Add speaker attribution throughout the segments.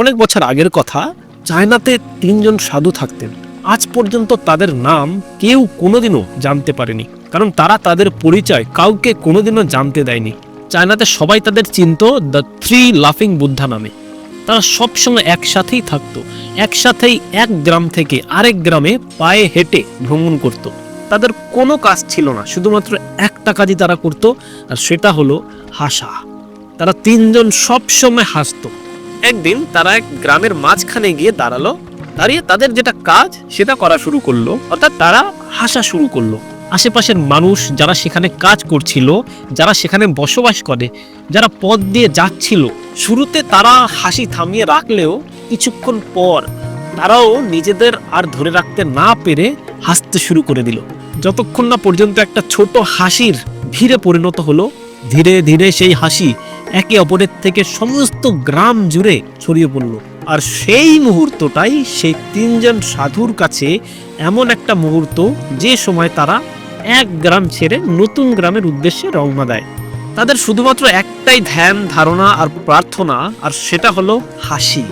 Speaker 1: অনেক বছর আগের কথা, চায়নাতে তিনজন সাধু থাকতেন। আজ পর্যন্ত তাদের নাম কেউ কোনোদিনও জানতে পারেনি, কারণ তারা তাদের পরিচয় কাউকে কোনোদিনও জানতে দেয়নি। চায়নাতে সবাই তাদের চিনত দ্য থ্রি লাফিং বুদ্ধা নামে। তারা সবসময় একসাথেই থাকতো, একসাথেই এক গ্রাম থেকে আরেক গ্রামে পায়ে হেঁটে ভ্রমণ করত। তাদের কোনো কাজ ছিল না, শুধুমাত্র একটা কাজই তারা করত, আর সেটা হলো হাসা। তারা তিনজন সবসময় হাসতো। একদিন তারা এক গ্রামের মাঝখানে গিয়ে দাঁড়াল, দাঁড়িয়ে তাদের যেটা কাজ সেটা করা শুরু করল, অর্থাৎ তারা হাসা শুরু করল। আশেপাশের মানুষ যারা সেখানে কাজ করছিল, যারা সেখানে বসবাস করে, যারা পথ দিয়ে যাচ্ছিল, শুরুতে তারা হাসি থামিয়ে রাখলেও কিছুক্ষণ পর তারাও নিজেদের আর ধরে রাখতে না পেরে হাসতে শুরু করে দিল। যতক্ষণ না পর্যন্ত একটা ছোট হাসির ভিড়ে পরিণত হলো, ধীরে ধীরে সেই হাসি একে অপরের থেকে সমস্ত গ্রাম জুড়ে ছড়িয়ে পড়ল। আর সেই মুহূর্তটাই সেই তিনজন সাধুর কাছে এমন একটা মুহূর্ত যে সময় তারা এক গ্রাম ছেড়ে নতুন গ্রামের উদ্দেশ্যে রওনা দেয়। তাদের শুধুমাত্র একটাই ধ্যান, ধারণা আর প্রার্থনা, আর সেটা হলো হাসি।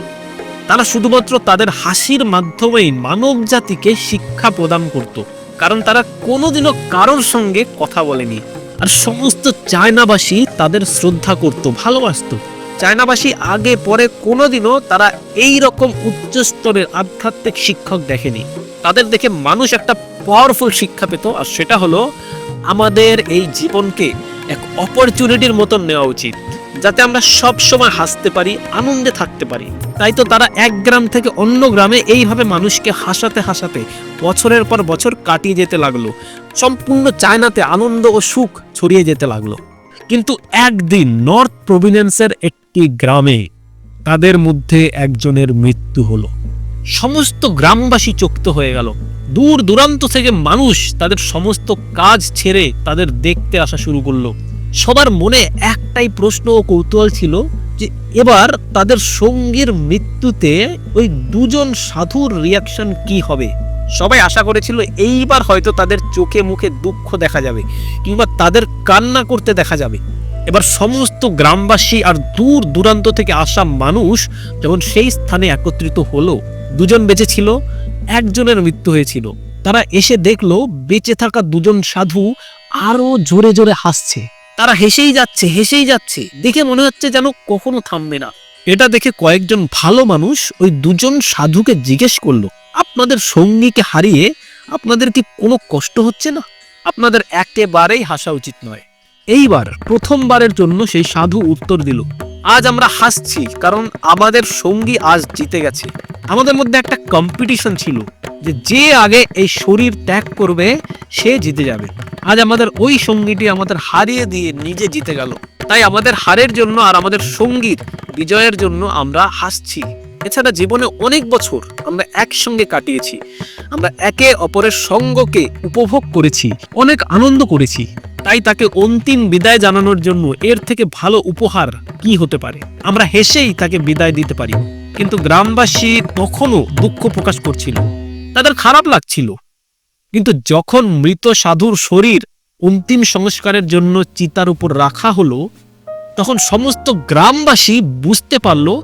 Speaker 1: তারা শুধুমাত্র তাদের হাসির মাধ্যমেই মানব জাতিকে শিক্ষা প্রদান করত, কারণ তারা কোনোদিনও কারোর সঙ্গে কথা বলেনি। আর সমস্ত চায়নাবাসী তাদের শ্রদ্ধা করত, ভালোবাসত। চায়নাবাসী আগে পরে কোনোদিনও তারা এই রকম উচ্চস্তরের আধ্যাত্মিক শিক্ষক দেখেনি। তাদের দেখে মানুষ একটা পাওয়ারফুল শিক্ষা পেত, আর সেটা হলো আমাদের এই জীবনকে এক অপরচুনিটির মতন নেওয়া উচিত। যাতে আমরা সব সময় হাসতে পারি, আনন্দে থাকতে পারি। তাই তো তারা এক গ্রাম থেকে অন্য গ্রামে এইভাবে মানুষকে হাসাতে হাসাতে বছরের পর বছর কাটিয়ে যেতে লাগল। সম্পূর্ণ চায়নাতে আনন্দ ও সুখ ছড়িয়ে যেতে লাগল। কিন্তু একদিন নর্থ প্রভিনেন্সের একটি গ্রামে তাদের মধ্যে একজনের মৃত্যু হলো। সমস্ত গ্রামবাসী চকিত হয়ে গেল। দূর দূরান্ত থেকে মানুষ তাদের সমস্ত কাজ ছেড়ে তাদের দেখতে আসা শুরু করল। সবার মনে একটাই প্রশ্ন ও কৌতূহল ছিল যে এবার তাদের সঙ্গীর মৃত্যুতে ওই দুজন সাধুর রিয়াকশন কি হবে? সবাই আশা করেছিল এইবার হয়তো তাদের চোখে মুখে দুঃখ দেখা যাবে কিংবা তাদের কান্না করতে দেখা যাবে। এবার সমস্ত গ্রামবাসী আর দূর দূরান্ত থেকে আসা মানুষ যখন সেই স্থানে একত্রিত হলো, দুজন বেঁচে ছিল, একজনের মৃত্যু হয়েছিল। তারা এসে দেখল বেঁচে থাকা দুজন সাধু আরও জোরে জোরে হাসছে। তারা হেসেই যাচ্ছে হেসেই যাচ্ছে। দেখে মনে হচ্ছে যেন কখনো থামবে না। এটা দেখে কয়েকজন ভালো মানুষ ওই দুজন সাধুকে জিজ্ঞেস করল, আপনাদের সঙ্গীকে হারিয়ে আপনাদের কি কোনো কষ্ট হচ্ছে না? আপনাদের একেবারেই হাসা উচিত নয়। এইবার প্রথমবারের জন্য সেই সাধু উত্তর দিল আজ আমরা হাসছি, কারণ আমাদের সঙ্গী আজ জিতে গেছে। আমাদের মধ্যে একটা কম্পিটিশন ছিল যে যে আগে এই শরীর ত্যাগ করবে, সে জিতে যাবে। আজ আমাদের ওই সঙ্গীটি আমাদের হারিয়ে দিয়ে নিজে জিতে গেল। তাই আমাদের হারের জন্য আর আমাদের সঙ্গীর বিজয়ের জন্য আমরা হাসছি। এছাড়া জীবনে অনেক বছর আমরা একসঙ্গে কাটিয়েছি। আমরা একে অপরের সঙ্গকে উপভোগ করেছি, অনেক আনন্দ করেছি। তাই তাকে অন্তিম বিদায় জানানোর জন্য এর থেকে ভালো উপহার কি হতে পারে? আমরা হেসেই তাকে বিদায় দিতে পারি। কিন্তু গ্রামবাসী তখনও দুঃখ প্রকাশ করছিল। তাদের খারাপ লাগছিল। কিন্তু যখন মৃত সাধুর শরীর অন্তিম সংস্কারের জন্য চিতার উপর রাখা হলো, তখন সমস্ত গ্রামবাসী বুঝতে পারল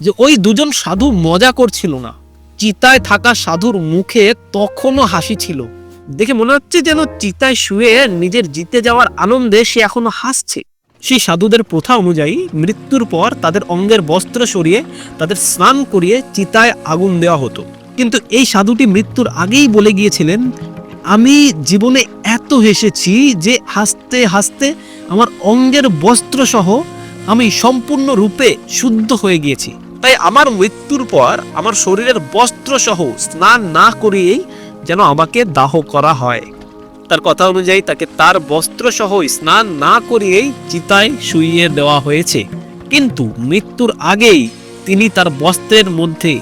Speaker 1: যে ওই দুজন সাধু মজা করছিল না। চিতায় থাকা সাধুর মুখে তখনও হাসি ছিল। দেখে মনে হচ্ছে যেন চিতায় শুয়ে নিজের জিতে যাওয়ার আনন্দে সে এখনও হাসছে। সেই সাধুদের প্রথা অনুযায়ী মৃত্যুর পর তাদের অঙ্গের বস্ত্র সরিয়ে তাদের স্নান করিয়ে চিতায় আগুন দেওয়া হতো। কিন্তু এই সাধুটি মৃত্যুর আগেই বলে গিয়েছিলেন, আমি জীবনে এত হেসেছি যে হাসতে হাসতে আমার অঙ্গের বস্ত্র সহ আমি সম্পূর্ণ রূপে শুদ্ধ হয়ে গিয়েছি। তাই আমার মৃত্যুর পর আমার শরীরের বস্ত্র সহ স্নান না করিয়েই যেন আমাকে দাহ করা হয়। তার কথা অনুযায়ী তাকে তার বস্ত্র সহ স্নান না করিয়েই চিতায় শুইয়ে দেওয়া হয়েছে। কিন্তু মৃত্যুর আগেই তিনি তার বস্ত্রের মধ্যে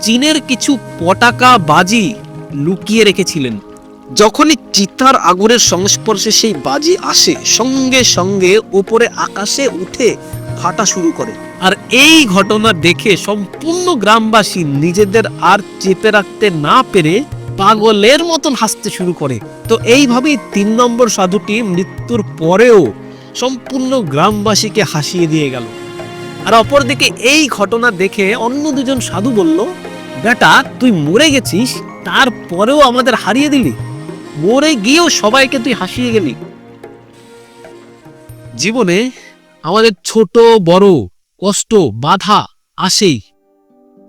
Speaker 1: চীনের কিছু পটাকা বাজি লুকিয়ে রেখেছিলেন। যখনই চিতার আগুনের সংস্পর্শে সেই বাজি আসে, সঙ্গে সঙ্গে উপরে আকাশে উঠে ফাটা শুরু করে। আর এই ঘটনা দেখে সম্পূর্ণ গ্রামবাসী নিজেদের আর চেপে রাখতে না পেরে পাগলের মতন হাসতে শুরু করে। তো এইভাবেই তিন নম্বর সাধুটি মৃত্যুর পরেও সম্পূর্ণ গ্রামবাসীকে হাসিয়ে দিয়ে গেল। আর অপরদিকে এই ঘটনা দেখে অন্য দুজন সাধু বলল, বেটা, তুই মরে গেছিস, তারপরেও আমাদের হারিয়ে দিলি। মরে গিয়েও সবাইকে তুই হাসিয়ে গেলি। জীবনে আমাদের ছোট, বড় কষ্ট, বাধা আসেই।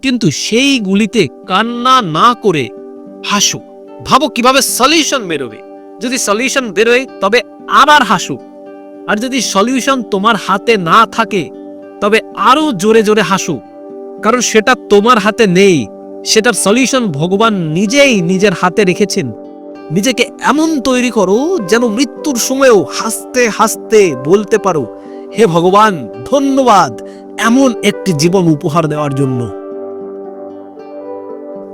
Speaker 1: কিন্তু সেইগুলিতে কান্না না করে হাসো। ভাবো কীভাবে সলিউশন বেরোবে। যদি সলিউশন বেরোয়, তবে আবার হাসো। আর যদি সলিউশন তোমার হাতে না থাকে, তবে আরও জোরে জোরে হাসো। কারণ সেটা তোমার হাতে নেই। সেটার সলিউশন ভগবান নিজেই নিজের হাতে রেখেছেন। নিজেকে এমন তৈরি করো যেন মৃত্যুর সময়ও হাসতে হাসতে বলতে পারো। হে ভগবান, ধন্যবাদ এমন একটি জীবন উপহার দেওয়ার জন্য।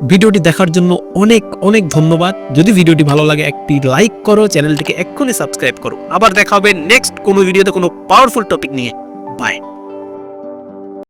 Speaker 1: ভিডিওটি দেখার জন্য অনেক অনেক ধন্যবাদ। যদি ভিডিওটি ভালো লাগে, একটি লাইক করো, চ্যানেলটিকে এক্ষুনি সাবস্ক্রাইব করো। আবার দেখা হবে নেক্সট কোনো ভিডিওতে কোনো পাওয়ারফুল টপিক নিয়ে। বাই